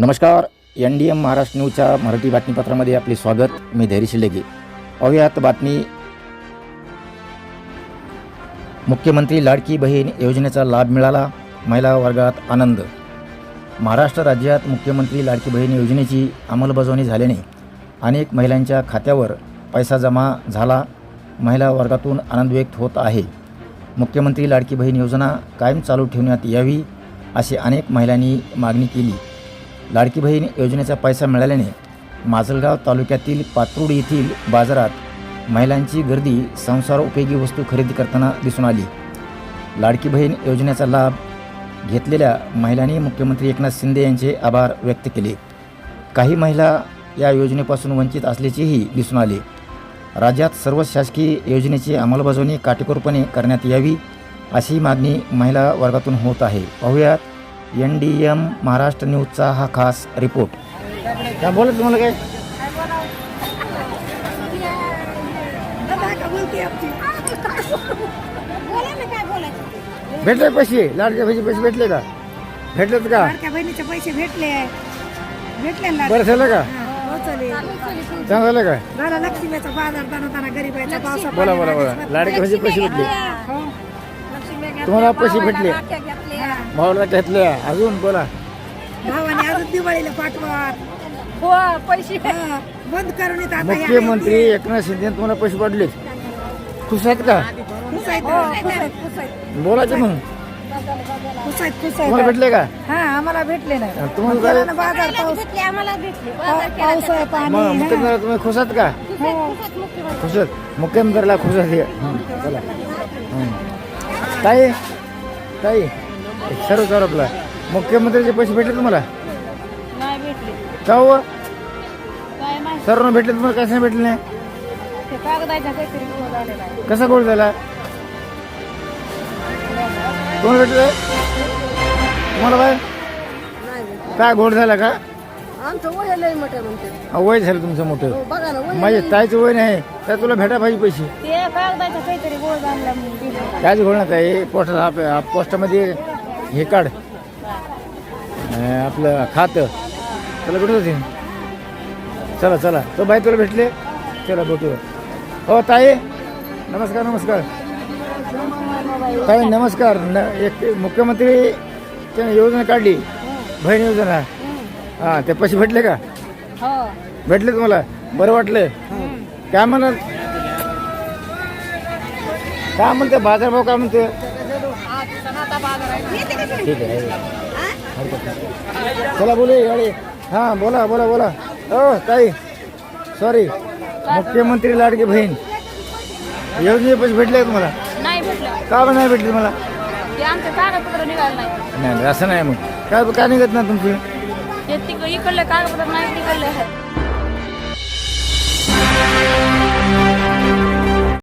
नमस्कार N D M Maharashtra न्यूजच्या मराठी बातमीपत्रामध्ये आपले स्वागत. मी धैर्यशील लेगे अव्यात बातमी. मुख्यमंत्री लाडकी बहीण योजनेचा लाभ मिळाला महिला वर्गात आनंद. महाराष्ट्र राज्यात मुख्यमंत्री लाडकी बहीण योजनेची अंमलबजावणी झाल्याने अनेक महिलांच्या खात्यावर पैसा जमा झाला. महिला वर्गातून आनंद व्यक्त होत आहे. मुख्यमंत्री लाडकी बहीण योजना कायम चालू ठेवण्यात यावी अशी अनेक महिलांनी मागणी केली. लाडकी बहीण योजनेचा पैसा मिळाल्याने माजलगाव तालुक्यातील पात्रुड येथील बाजारात महिलांची गर्दी संसार उपयोगी वस्तू खरेदी करताना दिसून आली. लाडकी बहीण योजनेचा लाभ घेतलेल्या महिलांनी मुख्यमंत्री एकनाथ शिंदे यांचे आभार व्यक्त केले. काही महिला या योजनेपासून वंचित असल्याचेही दिसून आले. राज्यात सर्व शासकीय योजनेची अंमलबजावणी काटेकोरपणे करण्यात यावी अशी मागणी महिला वर्गातून होत आहे. पाहुयात एन डी एम महाराष्ट्र न्यूजचा हा खास रिपोर्ट. काय बोलत तुम्हाला काय? भेटले पैसे? लाडक्या पैसे पैसे भेटले का? भेटलेत का? लाडक्या बहिणीचे पैसे भेटले. भेटले ना. बरं झालं का? हो चांगलं झालं का? झाला लक्ष्मीचा बाजार दाना गरीबाचा पावसा बोला बोला बोला. लाडके पैसे पैसे भेटले. तुम्हाला पैसे भेटले. भावाला घेतले अजून बोला. भावाने अजून दिवाळीला पाठवा. हो पैसे. हा, बंद करून येत आता मुख्यमंत्री एकनाथ शिंदे तुम्हाला पैसे पाडले खुश आहेत का? बोला की मग. खुश आहेत खुश तुम्हाला भेटले का? हा आम्हाला भेटले नाही तुम्हाला काय? बाजार पाऊस भेटले आम्हाला भेटले. पा- पाऊस आहे मग मुख्यमंत्री तुम्ही खुश आहात का? खुश आहेत मुख्यमंत्र्याला खुश आहे हं, चला. हं. ताई ताई. सर्व आपला मुख्यमंत्र्याचे पैसे भेटले तुम्हाला? नाही भेटले. का हो काय माहिती? सर्व भेटले तुम्हाला कसं नाही भेटले? नाही ते कागदाच्या काहीतरी गोळ झालेला आहे. कसा गोड झाला? कोण भेटले? तुम्हाला बाय काय गोड झाला का? आमचं वय लय मोठं म्हणते. अहो, वय झालं तुमचं मोठं. बघा ना माझे ताईचं वय नाही तर तुला भेटा पाहिजे पैसे. ते कागदाच्या काहीतरी गोळ म्हणून दिले. घोळ नका हे पोस्ट आप पोस्टामध्ये हे काढ. आपलं खातं. चला कुठं जाते चला चला. तो बाई तुला भेटले? चला भेटू हो ताई. नमस्कार नमस्कार. ताई नमस्कार. न एक मुख्यमंत्री त्याने योजना काढली. बहीण योजना. हां ते पैसे भेटले का? हो. भेटले तुम्हाला? बरं वाटलं. काय म्हणाल? काय म्हणते? बाजारभाव काय म्हणते? ठीक आहे. चला बोलू गाडी. हां बोला बोला बोला. हो ताई. सॉरी मुख्यमंत्री लाडकी बहीण. योजने पैसे भेटले तुम्हाला? नाही भेटलं. का बरं नाही भेटले तुम्हाला? ते आमचं कागदपत्र निघालं नाही. नाही नाही, असं नाही मग. काय काय निघत ना तुमची? ते तिकडे इकडले कागदपत्र नाही तिकडले आहे